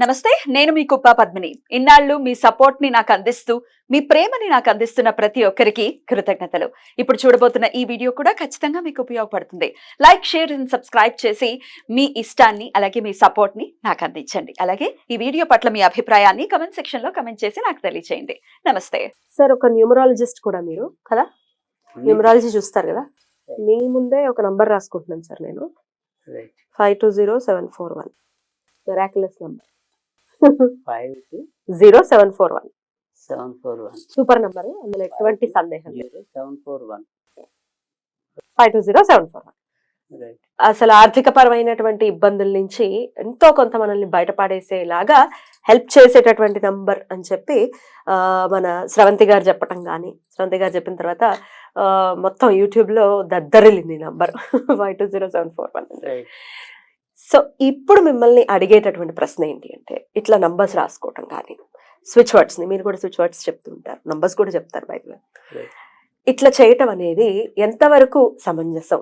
నమస్తే నేను మీ కుప్ప పద్మిని. ఇన్నాళ్ళు మీ సపోర్ట్ని నాకు అందిస్తూ మీ ప్రేమని నాకు అందిస్తున్న ప్రతి ఒక్కరికి కృతజ్ఞతలు. ఇప్పుడు చూడబోతున్న ఈ వీడియో కూడా ఖచ్చితంగా మీకు ఉపయోగపడుతుంది. లైక్ షేర్ అండ్ సబ్స్క్రైబ్ చేసి మీ ఇష్టాన్ని అలాగే మీ సపోర్ట్ని నాకు అందించండి. అలాగే ఈ వీడియో పట్ల మీ అభిప్రాయాన్ని కమెంట్ సెక్షన్లో కమెంట్ చేసి నాకు తెలియజేయండి నమస్తే. సార్ ఒక న్యూమరాలజిస్ట్ కూడా మీరు కదా? న్యూమరాలజీ చూస్తారు కదా? మీ ముందే ఒక నంబర్ రాసుకుంటున్నాను సార్ నేను. Five two zero seven four one. Miraculous number five zero seven four one. Seven four one. Super number. అందులో ఎటువంటి సందేహం లేదు. Seven four one. Five two zero seven four one. అసలు ఆర్థిక పరమైనటువంటి ఇబ్బందుల నుంచి ఎంతో కొంత మనల్ని బయటపడేసేలాగా హెల్ప్ చేసేటటువంటి నంబర్ అని చెప్పి ఆ, మన స్రవంతి గారు చెప్పటం కానీ స్రవంతి గారు చెప్పిన తర్వాత మొత్తం యూట్యూబ్లో దద్దరిల్లింది number. Five two zero seven four one. So ఇప్పుడు మిమ్మల్ని అడిగేటటువంటి ప్రశ్న ఏంటి అంటే ఇట్లా నంబర్స్ రాసుకోవటం కానీ స్విచ్ వర్డ్స్ని మీరు కూడా స్విచ్ వర్డ్స్ చెప్తుంటారు. నంబర్స్ కూడా చెప్తారు బైబిల్ Right. ఇట్లా చేయటం అనేది ఎంతవరకు సమంజసం?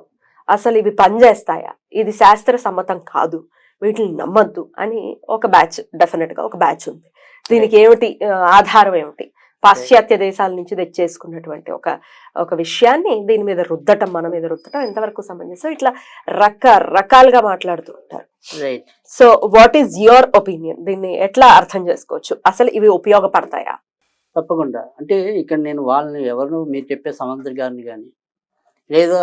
అసలు ఇవి పనిచేస్తాయా ఇది శాస్త్ర సమ్మతం కాదు. వీటిని నమ్మద్దు అని ఒక బ్యాచ్ డెఫినెట్గా ఒక బ్యాచ్ ఉంది. దీనికి ఏమిటి ఆధారం ఏమిటి? పాశ్చాత్య దేశాల నుంచి తెచ్చేసుకున్నటువంటి ఒక ఒక విషయాన్ని దీని మీద రుద్దటం మన మీద రుద్దటం ఎంతవరకు సమంజసం ఇట్లా రకరకాలుగా మాట్లాడుతూ ఉంటారు. Right so what is your opinion దీన్ని ఎట్లా అర్థం చేసుకోవచ్చు? అసలు ఇవి ఉపయోగపడతాయా? తప్పకుండా. అంటే ఇక్కడ నేను వాళ్ళని ఎవరు మీరు చెప్పే సమంత్రి గారిని కానీ లేదా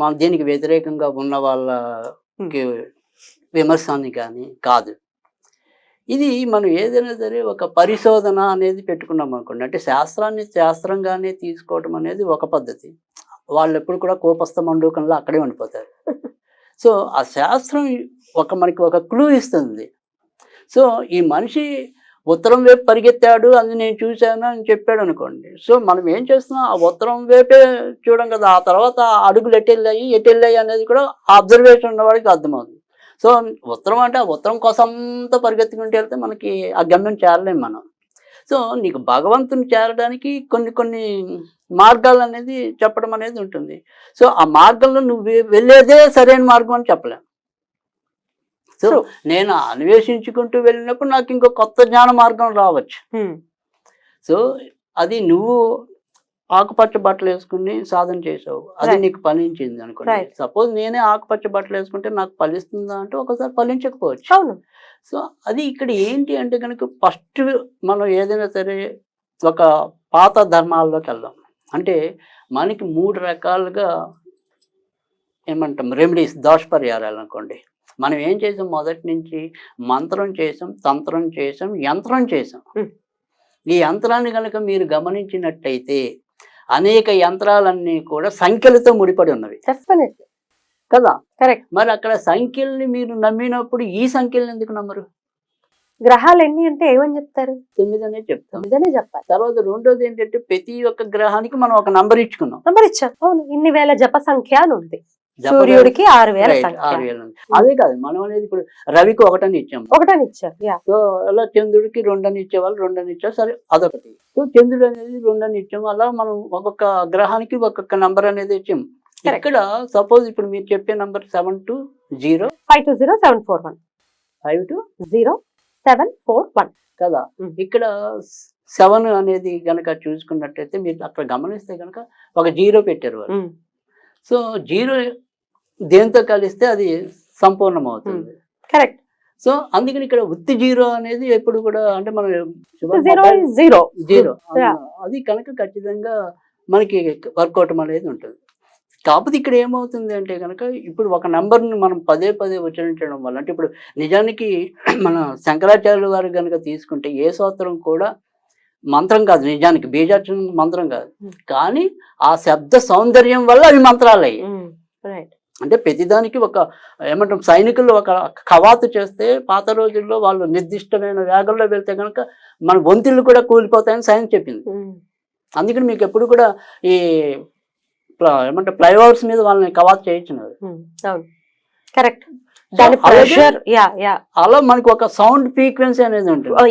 మా దీనికి వ్యతిరేకంగా ఉన్న వాళ్ళకి విమర్శని కానీ కాదు. ఇది మనం ఏదైనా సరే ఒక పరిశోధన అనేది పెట్టుకున్నాం అనుకోండి. అంటే శాస్త్రాన్ని శాస్త్రంగానే తీసుకోవడం అనేది ఒక పద్ధతి. వాళ్ళు ఎప్పుడు కూడా కోపస్థ మండూకంలో అక్కడే ఉండిపోతారు. సో ఆ శాస్త్రం ఒక మనకి ఒక క్లూ ఇస్తుంది. సో ఈ మనిషి ఉత్తరం వైపు పరిగెత్తాడు అది నేను చూశాను అని చెప్పాడు అనుకోండి. సో మనం ఏం చేస్తున్నాం? ఆ ఉత్తరం వైపే చూడం కదా ఆ తర్వాత అడుగులు ఎటు వెళ్ళాయి ఎటు వెళ్ళాయి అనేది కూడా అబ్జర్వేషన్ ఉన్నవాడికి అర్థమవుతుంది. సో ఉత్తరం అంటే ఆ ఉత్తరం కోసంతో పరిగెత్తుకుంటూ వెళ్తే మనకి ఆ గమ్యం చేరలేం మనం. సో నీకు భగవంతుని చేరడానికి కొన్ని కొన్ని మార్గాలు అనేది చెప్పడం అనేది ఉంటుంది. సో ఆ మార్గంలో నువ్వు వెళ్ళేదే సరైన మార్గం అని చెప్పలేం. సో. నేను అన్వేషించుకుంటూ వెళ్ళినప్పుడు నాకు ఇంకో కొత్త జ్ఞాన మార్గం రావచ్చు. సో అది నువ్వు ఆకుపచ్చ బట్టలు వేసుకుని సాధన చేసావు. అది. నీకు ఫలించింది అనుకోండి. సపోజ్ నేనే ఆకుపచ్చ బట్టలు వేసుకుంటే నాకు ఫలిస్తుందా అంటే ఒకసారి ఫలించకపోవచ్చు. అవును. సో అది ఇక్కడ ఏంటి అంటే కనుక ఫస్ట్ మనం ఏదైనా సరే ఒక పాత ధర్మాల్లోకి వెళ్దాం. అంటే మనకి మూడు రకాలుగా ఏమంటాం రెమెడీస్ దోష పరిహారాలు అనుకోండి. మనం ఏం చేసాం? మొదటి నుంచి మంత్రం చేసాం తంత్రం చేసాం యంత్రం చేసాం. Hmm. ఈ యంత్రాన్ని కనుక మీరు గమనించినట్టయితే అనేక యంత్రాలన్నీ కూడా సంఖ్యలతో ముడిపడి ఉన్నవి. కదా? కరెక్ట్ మరి అక్కడ సంఖ్యల్ని మీరు నమ్మినప్పుడు ఈ సంఖ్యల్ని ఎందుకు నమ్మరు? గ్రహాలు ఎన్ని అంటే ఏమని చెప్తారు? తొమ్మిది అనే చెప్తాం చెప్పాలి. తర్వాత రెండోది ఏంటంటే ప్రతి ఒక్క గ్రహానికి మనం ఒక నంబర్ ఇచ్చుకున్నాం. నంబర్ ఇచ్చారు అవును ఇన్ని వేల జప సంఖ్య అని ఉంది. సూర్యుడికి ఆరు వేల ఆరు వేలు. అదే కాదు మనం అనేది ఇప్పుడు రవికి ఒకటని ఇచ్చాం. ఒకటని ఇచ్చారు యా. సో అలా చంద్రుడికి రెండని ఇచ్చేవాళ్ళు రెండని ఇచ్చారు సరే అదొకటి. సో చంద్రుడు అనేది రెండని ఇచ్చాం అలా మనం ఒక్కొక్క గ్రహానికి ఒక్కొక్క నంబర్ అనేది ఇచ్చాం. ఇక్కడ సపోజ్ ఇప్పుడు మీరు చెప్పే number seven two zero. Five two zero seven four one. Five two zero seven four one. కదా. ఇక్కడ సెవెన్ అనేది గనక చూసుకున్నట్టయితే మీరు అక్కడ గమనిస్తే గనక ఒక జీరో పెట్టారు వాళ్ళు. సో జీరో దేంతో కలిస్తే అది సంపూర్ణం అవుతుంది కరెక్ట్ సో అందుకని ఇక్కడ ఉత్తి జీరో అనేది ఎప్పుడు కూడా అంటే మనం జీరో జీరో. Yeah. అది కనుక ఖచ్చితంగా మనకి వర్కౌట్ అనేది ఉంటుంది. కాకపోతే ఇక్కడ ఏమవుతుంది అంటే కనుక ఇప్పుడు ఒక నంబర్ని మనం పదే పదే ఉచ్చరించడం వల్ల అంటే ఇప్పుడు నిజానికి మన శంకరాచార్యుల వారు కనుక తీసుకుంటే ఏ సూత్రం కూడా మంత్రం కాదు. నిజానికి బీజాక్షరం మంత్రం కాదు. Hmm. కానీ ఆ శబ్ద సౌందర్యం వల్ల అవి మంత్రాలు అయ్యాయి రైట్ అంటే ప్రతిదానికి ఒక ఏమంటాం సైనికులు ఒక కవాతు చేస్తే పాత రోజుల్లో వాళ్ళు నిర్దిష్టమైన వేగంలో వెళ్తే కనుక మన వంతులు కూడా కూలిపోతాయని సైన్స్ చెప్పింది. అందుకని మీకు ఎప్పుడు కూడా ఈ ఏమంటే ఫ్లైఓవర్స్ మీద వాళ్ళని కవాతు చేయించినారు. కరెక్ట్. దాని ప్రెషర్ అలా మనకి ఒక సౌండ్ ఫ్రీక్వెన్సీ అనేది ఉంటుంది. Oh.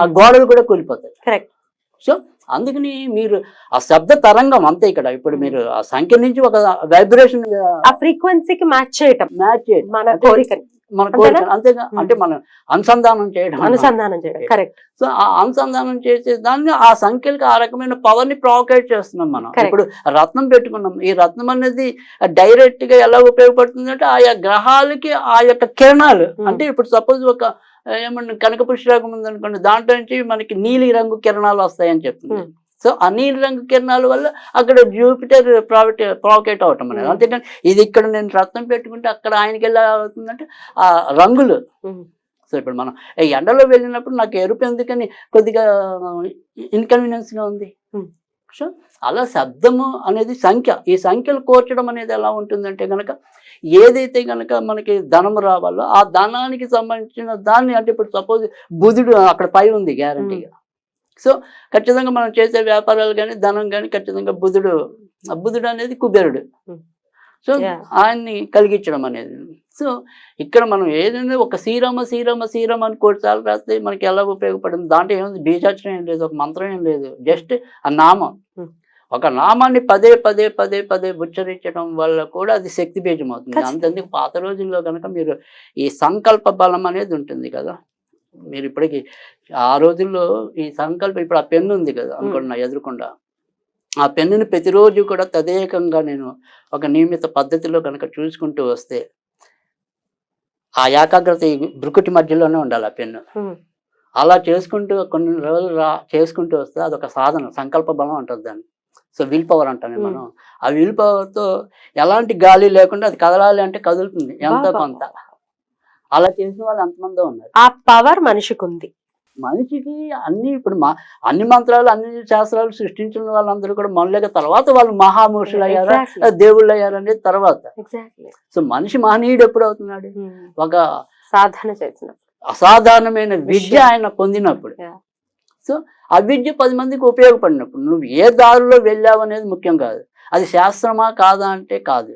ఆ గోడలు కూడా కూలిపోతాయి. కరెక్ట్ సో అందుకని మీరు ఆ శబ్ద తరంగం అంతే ఇక్కడ. ఇప్పుడు మీరు ఆ సంఖ్య నుంచి ఒక వైబ్రేషన్ ఆ ఫ్రీక్వెన్సీకి మ్యాచ్ చేయటం. మ్యాచ్ మన కోరికని. మన కోరిక అంతేగా అంటే మనం అనుసంధానం చేయడం. అనుసంధానం చేయడం కరెక్ట్. సో ఆ అనుసంధానం చేసే దాన్ని ఆ సంఖ్యలకు ఆ రకమైన పవర్ని ప్రొవోకేట్ చేస్తున్నాం మనం. ఇప్పుడు రత్నం పెట్టుకున్నాం. ఈ రత్నం అనేది డైరెక్ట్గా ఎలా ఉపయోగపడుతుంది అంటే ఆయా గ్రహాలకి ఆ యొక్క కిరణాలు. అంటే ఇప్పుడు సపోజ్ ఒక ఏమన్నా కనక పుష్పరాగం ఉందనుకోండి దాంట్లో నుంచి మనకి నీలి రంగు కిరణాలు వస్తాయని చెప్తుంది. సో ఆ నీలి రంగు కిరణాల వల్ల అక్కడ జూపిటర్ ప్రావిట్ ప్రావకేట్ అవటం అనేది. అంతేకాని ఇది ఇక్కడ నేను రత్నం పెట్టుకుంటే అక్కడ ఆయనకి ఎలా అవుతుందంటే ఆ రంగులు. సో ఇప్పుడు మనం ఈ ఎండలో వెళ్ళినప్పుడు నాకు ఎరుపు ఎందుకని కొద్దిగా ఇన్కన్వీనియన్స్గా ఉంది. సో అలా శబ్దము అనేది సంఖ్య ఈ సంఖ్యలు కోర్చడం అనేది ఎలా ఉంటుందంటే గనక ఏదైతే గనక మనకి ధనం రావాలో ఆ ధనానికి సంబంధించిన దాన్ని అంటే ఇప్పుడు సపోజ్ బుధుడు అక్కడ పై ఉంది గ్యారంటీగా సో ఖచ్చితంగా మనం చేసే వ్యాపారాలు కానీ ధనం కానీ ఖచ్చితంగా బుధుడు ఆ బుధుడు అనేది కుబేరుడు Hmm. సో. ఆయన్ని కలిగించడం అనేది సో ఇక్కడ మనం ఏదైనా ఒక శ్రీరామ శ్రీరామ శ్రీరామ అని కోటిసార్లు రాస్తే మనకి ఎలా ఉపయోగపడింది దాంట్లో ఏముంది బీజాక్షరం ఏం లేదు ఒక మంత్రం ఏం లేదు జస్ట్ ఆ నామం Hmm. ఒక నామాన్ని పదే పదే పదే పదే ఉచ్చరించడం వల్ల కూడా అది శక్తి బీజం అవుతుంది. అంతెందుకు పాత రోజుల్లో కనుక మీరు ఈ సంకల్ప బలం అనేది ఉంటుంది కదా మీరు ఇప్పటికి ఆ రోజుల్లో ఈ సంకల్పం ఇప్పుడు ఆ పెన్ను ఉంది కదా అనుకోండి నా ఎదురుకుండా. ఆ పెన్నుని ప్రతిరోజు కూడా తదేకంగా నేను ఒక నియమిత పద్ధతిలో కనుక చూసుకుంటూ వస్తే ఆ ఏకాగ్రత ఈ బ్రుకుటి మధ్యలోనే ఉండాలి ఆ పెన్ను. అలా చేసుకుంటూ కొన్ని రోజులు రా చేసుకుంటూ వస్తే అదొక సాధన సంకల్ప బలం అంటుంది దాన్ని. సో విల్ పవర్ అంటాం. మనం. ఆ విల్తో ఎలాంటి గాలి లేకుండా అది కదలాలి అంటే కదులుతుంది ఎంతో. కొంత. అలా చేసిన వాళ్ళు ఎంతమందో ఉన్నారు ఆ పవర్ మనిషికి ఉంది మనిషికి అన్ని ఇప్పుడు మా అన్ని మంత్రాలు అన్ని శాస్త్రాలు సృష్టించిన వాళ్ళందరూ కూడా మనలేక తర్వాత వాళ్ళు మహామూర్షులు అయ్యారా. దేవుళ్ళు అయ్యారు అనేది తర్వాత. సో మనిషి మహనీయుడు ఎప్పుడు అవుతున్నాడు Hmm. ఒక సాధన చేసిన అసాధారణమైన విద్య. ఆయన పొందినప్పుడు. సో ఆ విద్య పది మందికి ఉపయోగపడినప్పుడు నువ్వు ఏ దారిలో వెళ్ళావు అనేది ముఖ్యం కాదు అది శాస్త్రమా కాదా అంటే కాదు.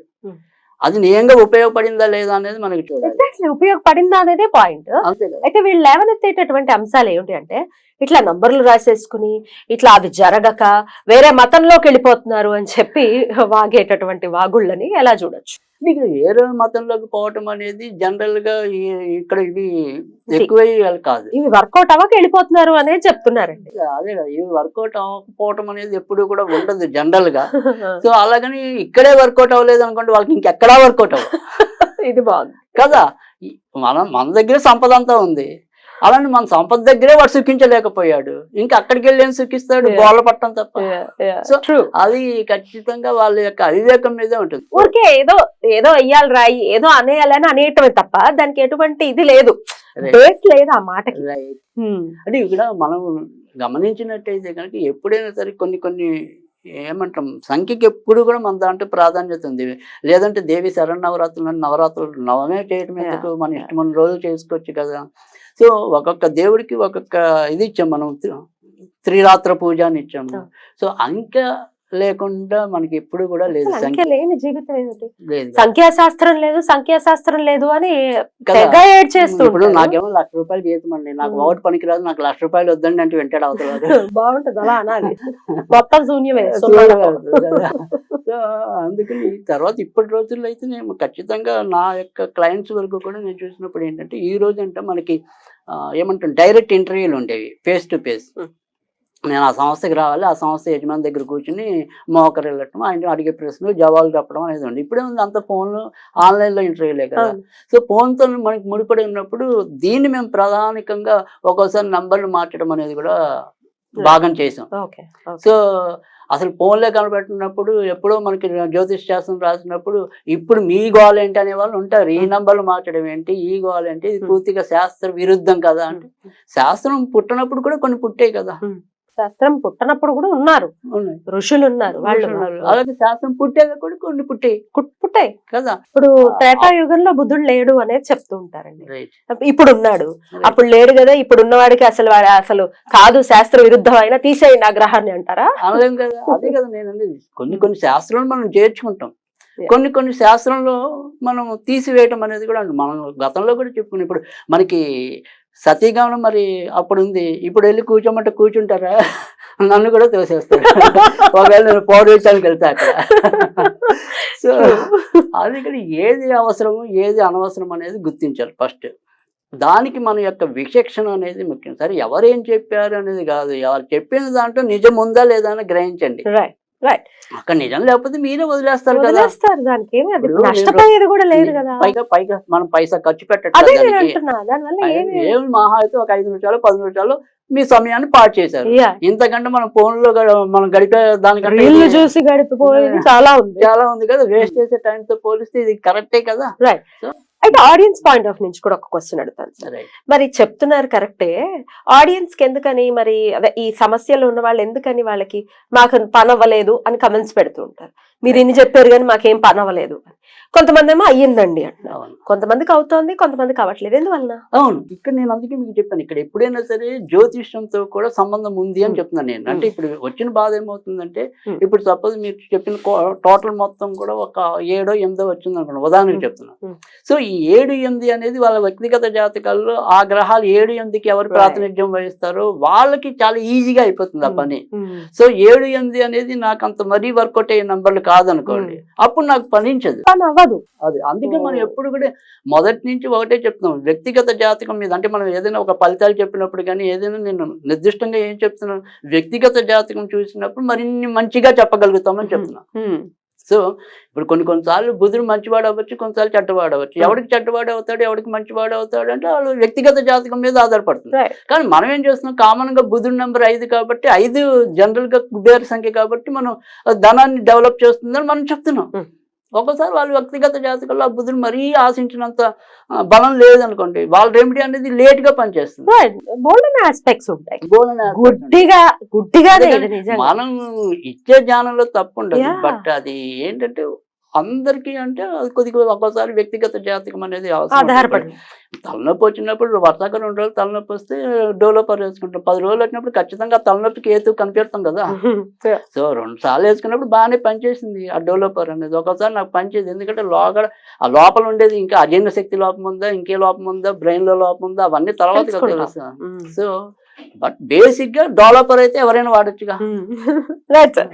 అది నిజంగా ఉపయోగపడిందా లేదా అనేది మనకి చూడాలి. ఉపయోగపడిందా అనేదే పాయింట్ అయితే వీళ్ళు లేవనెత్తేటటువంటి అంశాలు ఏమిటి అంటే ఇట్లా నంబర్లు రాసేసుకుని ఇట్లా అవి జరగక వేరే మతంలోకి వెళ్ళిపోతున్నారు అని చెప్పి వాగేటటువంటి వాగుళ్ళని ఎలా చూడొచ్చు? నీకు వేరే మతంలోకి పోవటం అనేది జనరల్గా ఇక్కడ ఇవి ఎక్కువయ్యాలి కాదు. ఇవి వర్కౌట్ అవ్వక వెళ్ళిపోతున్నారు అనేది చెప్తున్నారండి. అదే కదా ఇవి వర్కౌట్ అవ్వకపోవటం అనేది ఎప్పుడు కూడా ఉండదు జనరల్గా. సో అలాగని ఇక్కడే వర్కౌట్ అవ్వలేదు అనుకోండి వాళ్ళకి ఇంకెక్కడా వర్కౌట్ అవ్వదు. ఇది బాగుంది. కదా మనం మన దగ్గర సంపద అంతా ఉంది. అలానే మన సంపద దగ్గరే వాడు సుఖించలేకపోయాడు ఇంకా అక్కడికి వెళ్ళి ఏం సుఖిస్తాడు. గోళ్ళ పట్టం తప్ప సో అది ఖచ్చితంగా వాళ్ళ యొక్క అవివేకం మీదే ఉంటుంది ఊరికే ఏదో ఏదో అయ్యాలి రాయి ఏదో అనేయాలని అనేయటమే తప్ప దానికి ఎటువంటి ఇది లేదు. బేస్ లేదు ఆ మాటకి Right. Hmm. అంటే ఇక్కడ మనం గమనించినట్టయితే కనుక ఎప్పుడైనా సరే కొన్ని కొన్ని ఏమంటాం? సంఖ్యకి ఎప్పుడు కూడా మన దాంట్లో ప్రాధాన్యత ఉంది. లేదంటే దేవి శరణవరాత్రులు నవరాత్రులు నవమే చేయటం ఎందుకు? మన. ఇష్టం మన రోజులు చేసుకోవచ్చు కదా. సో ఒక్కొక్క దేవుడికి ఒక్కొక్క ఇది ఇచ్చాం మనం. త్రి- త్రిరాత్ర పూజ అని ఇచ్చాము. సో అంక లేకుండా మనకి ఎప్పుడు కూడా లేదు సంఖ్య. లేని జీవితం ఏమిటి? లేదు. సంఖ్యాశాస్త్రం లేదు సంఖ్యాశాస్త్రం లేదు అని ఇప్పుడు. నాకేమో లక్ష రూపాయలు జీతం అండి. నాకు. ఒకటి పనికిరాదు నాకు లక్ష రూపాయలు వద్దండి అంటే వెంటాడు అవుతాడు బాగుంటది అలా అనాలి. మొత్తం శూన్యమే సో అందుకని తర్వాత ఇప్పటి రోజుల్లో అయితే నేను ఖచ్చితంగా నా యొక్క క్లయింట్స్ వరకు కూడా నేను చూసినప్పుడు ఏంటంటే ఈ రోజు అంటే మనకి ఏమంటాం డైరెక్ట్ ఇంటర్వ్యూలు ఉండేవి ఫేస్ టు ఫేస్. నేను ఆ సంస్థకి రావాలి ఆ సంస్థ యజమాని దగ్గర కూర్చుని మోకరు వెళ్ళటం ఆయన అడిగే ప్రశ్నలు జవాబులు చెప్పడం అనేది ఉంది. ఇప్పుడే ఉంది అంత ఫోన్లు ఆన్లైన్లో ఇంటర్వ్యూలే కదా. సో ఫోన్తో మనకి ముడిపడి ఉన్నప్పుడు దీన్ని మేము ప్రధానికంగా ఒక్కోసారి నంబర్లు మార్చడం అనేది కూడా భాగం చేసాం. ఓకే సో అసలు ఫోన్లే కనబెట్టినప్పుడు ఎప్పుడో మనకి జ్యోతిష్ శాస్త్రం రాసినప్పుడు ఇప్పుడు మీ గోల్ ఏంటి అనే వాళ్ళు ఉంటారు. ఈ నంబర్లు మార్చడం ఏంటి ఈ గోల్ ఏంటి ఇది. పూర్తిగా శాస్త్ర విరుద్ధం కదా అంటే శాస్త్రం పుట్టినప్పుడు కూడా కొన్ని పుట్టాయి కదా. శాస్త్రం పుట్టనప్పుడు కూడా ఉన్నారు. ఋషులు ఉన్నారు. వాళ్ళు. అలాగే శాస్త్రం పుట్టాక కూడా కొన్ని పుట్టాయి. పుట్- పుట్టాయి. కదా? ఇప్పుడు త్రేతాయుగంలో బుద్ధుడు లేడు అనేది చెప్తూ ఉంటారండి. ఇప్పుడు ఉన్నాడు. అప్పుడు లేడు కదా ఇప్పుడు ఉన్నవాడికి అసలు వాడు అసలు కాదు శాస్త్ర విరుద్ధం అయినా తీసేయండి ఆ గ్రహాన్ని అంటారా? అనలేం కదా? అదే కదా నేను కొన్ని కొన్ని శాస్త్రాలు మనం చేర్చుకుంటాం. కొన్ని కొన్ని శాస్త్రంలో మనం తీసివేయటం అనేది కూడా. మనం గతంలో కూడా చెప్పుకున్నాం. ఇప్పుడు మనకి సతీగమనం మరి అప్పుడు ఉంది ఇప్పుడు వెళ్ళి కూర్చోమంటే కూర్చుంటారా? నన్ను కూడా తోసేస్తారు. ఒకవేళ నేను పౌడరించడానికి వెళ్తా అక్కడ. సో అది ఇక్కడ ఏది అవసరము ఏది అనవసరం అనేది గుర్తించాలి ఫస్ట్. దానికి మన యొక్క విచక్షణ అనేది ముఖ్యం. సరే ఎవరేం చెప్పారు అనేది కాదు. ఎవరు చెప్పిన దాంట్లో నిజం ఉందా లేదా అని గ్రహించండి. రైట్ అక్కడ నిజం లేకపోతే మీరే వదిలేస్తారు వదిలేస్తారు దానికి ఏమి అది నష్టపోయేది కూడా లేదు కదా. పైగా పైగా మనం పైసా ఖర్చు దానివల్ల ఏమి మహా అయితే ఒక ఐదు నిమిషాలు పది నిమిషాలు మీ సమయాన్ని పాడు చేశారు. ఇంతకంటే మనం ఫోన్లో మనం గడిపే దానికంటే ఇది చూసి గడిపిపోయేది చాలా ఉంది. చాలా ఉంది కదా. వేస్ట్ చేసే time తో పోలిస్తే ఇది కరెక్టే కదా. అయితే ఆడియన్స్ పాయింట్ ఆఫ్ నుంచి కూడా ఒక క్వశ్చన్ అడుగుతాను సార్. మరి చెప్తున్నారు కరెక్టే ఆడియన్స్కి ఎందుకని మరి అదే ఈ సమస్యలు ఉన్న వాళ్ళు ఎందుకని వాళ్ళకి మాకు పని అవ్వలేదు అని కమెంట్స్ పెడుతూ ఉంటారు. మీరు ఇన్ని చెప్పారు కానీ మాకేం పని అవ్వలేదు అని. కొంతమంది ఏమో అయ్యిందండి అంటున్నారు అవును. కొంతమందికి అవుతోంది కొంతమందికి అవ్వట్లేదు. ఎందువలన? అవును. ఇక్కడ నేను అందుకే మీకు చెప్పాను ఇక్కడ ఎప్పుడైనా సరే జ్యోతిష్యంతో కూడా సంబంధం ఉంది అని. చెప్తున్నాను నేను. అంటే ఇప్పుడు వచ్చిన బాధ ఏమవుతుందంటే. ఇప్పుడు సపోజ్ మీరు చెప్పిన టోటల్ మొత్తం కూడా ఒక ఏడో ఎనిమిదో వచ్చింది అనుకోండి ఉదాహరణకి. చెప్తున్నాను. సో ఈ ఏడు ఎనిమిది అనేది వాళ్ళ వ్యక్తిగత జాతకాల్లో ఆ గ్రహాలు ఏడు ఎనిమిదికి ఎవరు. ప్రాతినిధ్యం వహిస్తారో వాళ్ళకి చాలా ఈజీగా అయిపోతుంది ఆ. పని. సో ఏడు ఎనిమిది అనేది నాకు అంత మరీ వర్కౌట్ అయ్యే నంబర్లు కాదనుకోండి. అప్పుడు నాకు పనించదు. అవ్వదు అది అందుకే మనం. ఎప్పుడు కూడా మొదటి నుంచి ఒకటే చెప్తున్నాం వ్యక్తిగత జాతకం మీద అంటే మనం ఏదైనా ఒక ఫలితాలు చెప్పినప్పుడు కానీ ఏదైనా నేను నిర్దిష్టంగా ఏం చెప్తున్నాను వ్యక్తిగత జాతకం చూసినప్పుడు మరిన్ని మంచిగా చెప్పగలుగుతామని చెప్తున్నాను. సో ఇప్పుడు కొన్ని కొన్నిసార్లు బుధుడు మంచివాడు అవ్వచ్చు కొన్నిసార్లు చెడ్డవాడు అవ్వచ్చు. ఎవరికి చెడ్డవాడు అవుతాడు ఎవరికి మంచివాడు అవుతాడు అంటే వాళ్ళు వ్యక్తిగత జాతకం మీద ఆధారపడుతుంది. కానీ మనం ఏం చేస్తున్నాం కామన్గా బుధుడు నెంబర్ ఐదు కాబట్టి ఐదు జనరల్గా కుబేర సంఖ్య కాబట్టి మనం ధనాన్ని డెవలప్ చేస్తుందని మనం చెప్తున్నాం. ఒక్కోసారి వాళ్ళు వ్యక్తిగత జాతకంలో ఆ బుధుడు మరీ ఆశించినంత బలం లేదనుకోండి వాళ్ళ రెమెడీ అనేది లేట్గా పనిచేస్తుంది. ఆస్పెక్ట్స్ ఉంటాయి. గుడ్డిగా మనం ఇచ్చే జ్ఞానంలో తప్పు ఉండదు. బట్ అది ఏంటంటే అందరికీ అంటే అది కొద్దిగా ఒక్కోసారి వ్యక్తిగత జాతకం అనేది అవసరం ఆధారపడి. తలనొప్పి వచ్చినప్పుడు వర్షాకాలం రెండు రోజులు తలనొప్పి వస్తే డోలోపర్ వేసుకుంటాం. పది రోజులు వచ్చినప్పుడు ఖచ్చితంగా తలనొప్పికి ఏతు కనిపెడతాం కదా. సో రెండు సార్లు వేసుకున్నప్పుడు బాగానే పనిచేసింది ఆ డెవలపర్ అనేది. ఒకసారి నాకు పనిచేది ఎందుకంటే లోపల ఆ లోపల ఉండేది ఇంకా అజీర్ణ శక్తి లోపం ఉందా ఇంకే లోపం ఉందా బ్రెయిన్లో లోపం ఉందా అవన్నీ తర్వాత సో బట్ బేసిక్గా డెవలపర్ అయితే ఎవరైనా వాడొచ్చుగా. రైట్ సార్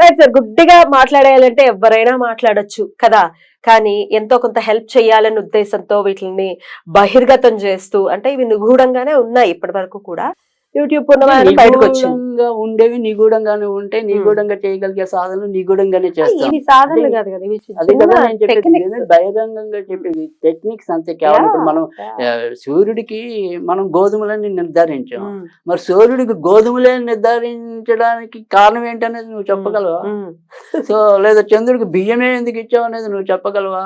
రైట్ సార్ గుడ్డిగా మాట్లాడేయాలంటే ఎవరైనా మాట్లాడొచ్చు కదా. కానీ ఎంతో కొంత హెల్ప్ చేయాలనే ఉద్దేశంతో వీటిని బహిర్గతం చేస్తూ అంటే ఇవి నిగూఢంగానే ఉన్నాయి ఇప్పటి వరకు కూడా. యూట్యూబ్ ఉన్నవారు బయటకు వచ్చింది ఉండేవి నిగూఢంగానే ఉంటే నిగూఢంగా చేయగలిగే సాధనలు నిగూఢంగానే చేస్తాం. ఇవి సాధనలు అదే- కాదు కదా ఇవి అదే కదా చిన్న నేను చెప్పేది. బహిరంగంగా చెప్పేది. టెక్నిక్స్ అంతే కేవలం ఇప్పుడు మనం సూర్యుడికి మనం గోధుమలని నిర్ధారించాం. మరి సూర్యుడికి గోధుమలే నిర్ధారించడానికి కారణం ఏంటనేది నువ్వు చెప్పగలవా. సో లేదా చంద్రుడికి బియ్యమే ఎందుకు ఇచ్చావు అనేది నువ్వు చెప్పగలవా.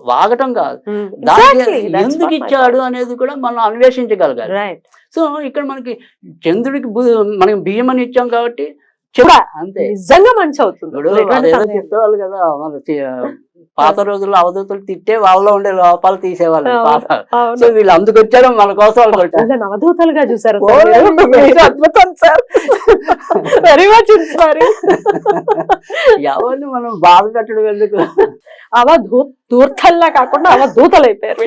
వాగటం కాదు. Mm. దానికి Exactly. That's ఎందుకు ఇచ్చాడు. అనేది కూడా మనం అన్వేషించగలగాలి. సో ఇక్కడ మనకి చంద్రుడికి మనకి బియ్యం అని ఇచ్చాం కాబట్టి అంతే. నిజంగా మంచి అవుతుంది. కదా మన పాత రోజుల్లో అవధూతలు తిట్టే వాళ్ళలో ఉండే లోపాలు తీసేవాళ్ళు. సో వీళ్ళు అందుకు వచ్చారు మన కోసం అవధూతలుగా చూసారు అద్భుతం సార్. వెరీ మచ్ ఇన్స్పైరింగ్ ఎవరిని మనం బాధ పెట్టడం ఎందుకు? అవధూ దూర్తల్లా కాకుండా అవధూతలు అయిపోయారు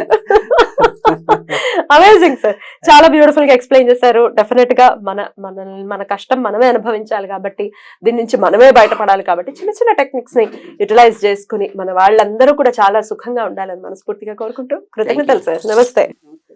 అమేజింగ్ సార్ చాలా బ్యూటిఫుల్గా ఎక్స్ప్లెయిన్ చేశారు. డెఫినెట్గా మన మన మన కష్టం మనమే అనుభవించాలి కాబట్టి దీని నుంచి మనమే బయటపడాలి కాబట్టి చిన్న చిన్న టెక్నిక్స్ని యూటిలైజ్ చేసుకుని మన వాళ్ళందరూ కూడా చాలా సుఖంగా ఉండాలని మనస్ఫూర్తిగా కోరుకుంటూ కృతజ్ఞతలు సార్ నమస్తే.